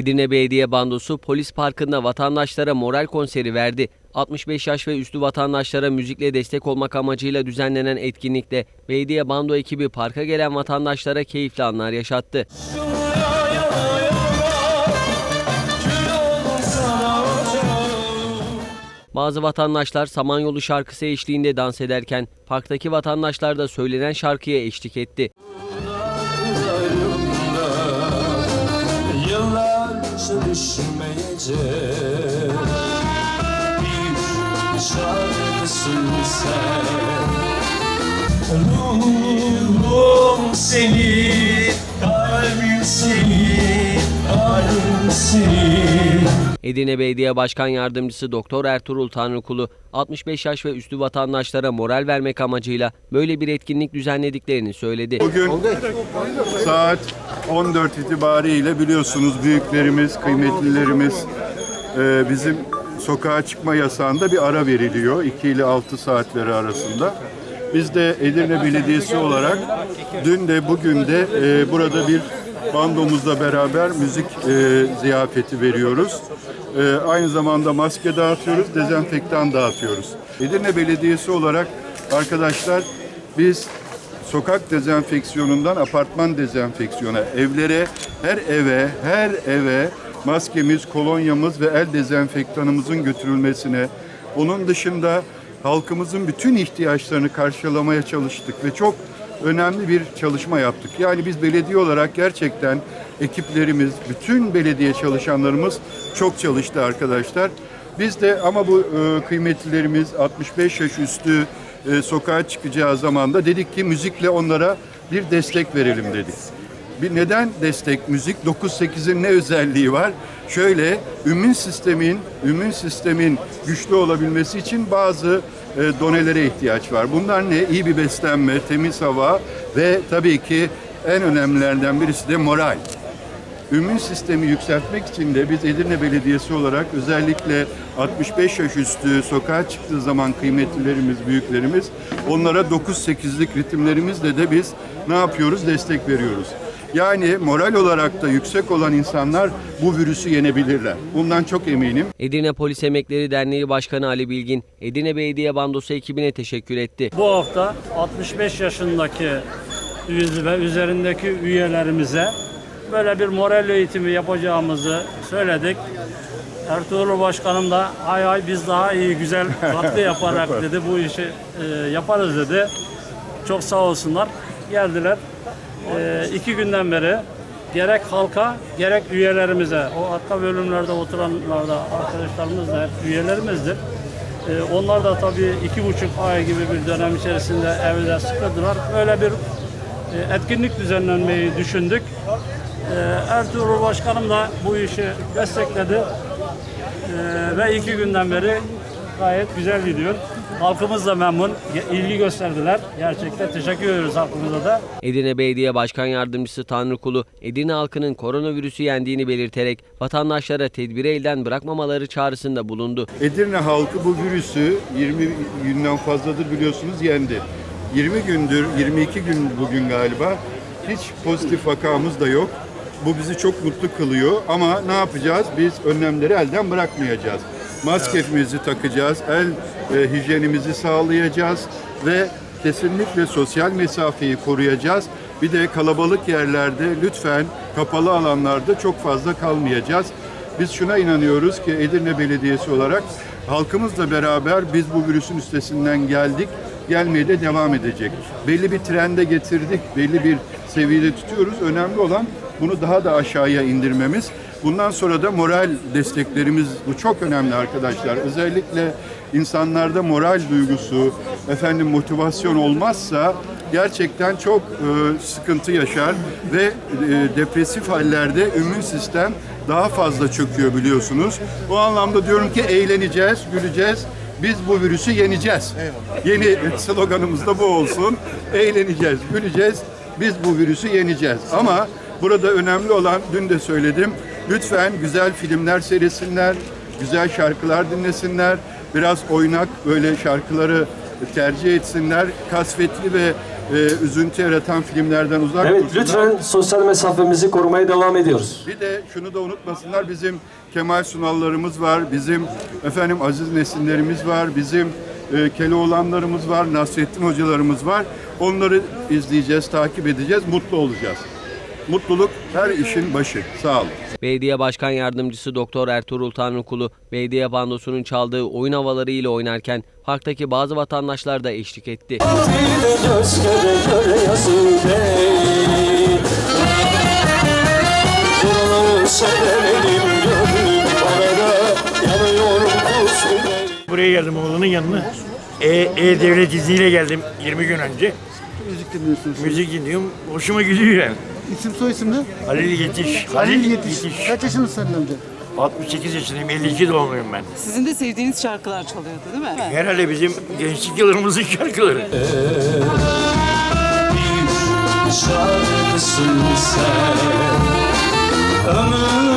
Edirne Belediye Bandosu Polis Parkı'nda vatandaşlara moral konseri verdi. 65 yaş ve üstü vatandaşlara müzikle destek olmak amacıyla düzenlenen etkinlikte belediye bando ekibi parka gelen vatandaşlara keyifli anlar yaşattı. Bazı vatandaşlar Samanyolu şarkısı eşliğinde dans ederken parktaki vatandaşlar da söylenen şarkıya eşlik etti. Yıllarca düşmeyecek Bir şarkısın sen. Ruhum senin, Edirne Belediye Başkan Yardımcısı Doktor Ertuğrul Tanrıkulu 65 yaş ve üstü vatandaşlara moral vermek amacıyla böyle bir etkinlik düzenlediklerini söyledi. Bugün saat 14 itibariyle biliyorsunuz büyüklerimiz, kıymetlilerimiz e, bizim sokağa çıkma yasağında bir ara veriliyor. 2 ile 6 saatleri arasında. Biz de Edirne Belediyesi olarak dün de bugün de e, burada bir bandomuzla beraber müzik e, ziyafeti veriyoruz. E, aynı zamanda maske dağıtıyoruz, dezenfektan dağıtıyoruz. Edirne Belediyesi olarak arkadaşlar biz sokak dezenfeksiyonundan apartman dezenfeksiyona, evlere, her eve, her eve maskemiz, kolonyamız ve el dezenfektanımızın götürülmesine, onun dışında halkımızın bütün ihtiyaçlarını karşılamaya çalıştık ve çok önemli bir çalışma yaptık. Yani biz belediye olarak gerçekten ekiplerimiz, bütün belediye çalışanlarımız çok çalıştı arkadaşlar. Biz de ama bu e, kıymetlilerimiz 65 yaş üstü e, sokağa çıkacağı zaman da dedik ki müzikle onlara bir destek verelim dedik. Bir neden destek müzik? 9-8'in ne özelliği var? Şöyle, immün sistemin, immün sistemin güçlü olabilmesi için bazı e, donelere ihtiyaç var. Bunlar ne? İyi bir beslenme, temiz hava ve tabii ki en önemlilerden birisi de moral. Immün sistemi yükseltmek için de biz Edirne Belediyesi olarak özellikle 65 yaş üstü sokağa çıktığı zaman kıymetlilerimiz, büyüklerimiz onlara 9-8'lik ritimlerimizle de biz ne yapıyoruz? Destek veriyoruz. Yani moral olarak da yüksek olan insanlar bu virüsü yenebilirler. Bundan çok eminim. Edirne Polis Emekleri Derneği Başkanı Ali Bilgin, Edirne Belediye Bandosu ekibine teşekkür etti. Bu hafta 65 yaşındaki ve üzerindeki üyelerimize böyle bir moral eğitimi yapacağımızı söyledik. Ertuğrul Başkanım da hay hay biz daha iyi güzel tatlı yaparak dedi bu işi e, yaparız dedi. Çok sağ olsunlar geldiler. E, iki günden beri gerek halka gerek üyelerimize o arka bölümlerde oturanlar da arkadaşlarımız da hep üyelerimizdir. Ee, onlar da tabii iki buçuk ay gibi bir dönem içerisinde evde sıkıldılar. Öyle bir e, etkinlik düzenlenmeyi düşündük. Ee, Ertuğrul Başkanım da bu işi destekledi. Ve iki günden beri gayet güzel gidiyor. Halkımız da memnun, ilgi gösterdiler. Gerçekten teşekkür ediyoruz halkımıza da. Edirne Belediye Başkan Yardımcısı Tanrıkulu, Edirne halkının koronavirüsü yendiğini belirterek vatandaşlara tedbiri elden bırakmamaları çağrısında bulundu. Edirne halkı bu virüsü 20 günden fazladır biliyorsunuz yendi. 20 gündür, 22 gün bugün galiba hiç pozitif vakamız da yok. Bu bizi çok mutlu kılıyor ama ne yapacağız? Biz önlemleri elden bırakmayacağız. Maskemizi takacağız, el e, hijyenimizi sağlayacağız ve kesinlikle sosyal mesafeyi koruyacağız. Bir de kalabalık yerlerde lütfen kapalı alanlarda çok fazla kalmayacağız. Biz şuna inanıyoruz ki Edirne Belediyesi olarak halkımızla beraber biz bu virüsün üstesinden geldik, gelmeye de devam edecek. Belli bir trende getirdik, belli bir seviyede tutuyoruz. Önemli olan bunu daha da aşağıya indirmemiz. Bundan sonra da moral desteklerimiz bu çok önemli arkadaşlar. Özellikle insanlarda moral duygusu, efendim motivasyon olmazsa gerçekten çok e, sıkıntı yaşar ve e, depresif hallerde immün sistem daha fazla çöküyor biliyorsunuz. Bu anlamda diyorum ki eğleneceğiz, güleceğiz. Biz bu virüsü yeneceğiz. Yeni sloganımız da bu olsun. Eğleneceğiz, güleceğiz. Biz bu virüsü yeneceğiz. Ama burada önemli olan dün de söyledim. Lütfen güzel filmler seyretsinler, güzel şarkılar dinlesinler. Biraz oynak böyle şarkıları tercih etsinler. Kasvetli ve e, üzüntü yaratan filmlerden uzak Evet dursunlar. lütfen sosyal mesafemizi korumaya devam ediyoruz. Bir de şunu da unutmasınlar bizim Kemal Sunallarımız var, bizim efendim Aziz Nesinlerimiz var, bizim e, Keloğlanlarımız var, Nasrettin hocalarımız var. Onları izleyeceğiz, takip edeceğiz, mutlu olacağız. Mutluluk her işin başı. Sağ olun. Belediye Başkan Yardımcısı Doktor Ertuğrul Tanrıkulu, belediye bandosunun çaldığı oyun havaları ile oynarken parktaki bazı vatandaşlar da eşlik etti. Buraya geldim oğlunun yanına. E, E-Devlet izniyle geldim 20 gün önce. Müzik dinliyorsunuz. Müzik dinliyorum. Hoşuma gidiyor yani. İsim soy isim ne? Halil Yetiş. Halil Yetiş. Kaç yaşındasın sen amca? 68 yaşındayım. 52 doğumluyum ben. Sizin de sevdiğiniz şarkılar çalıyordu değil mi? Herhalde bizim gençlik yıllarımızın şarkıları. Bir şarkısın sen Ömür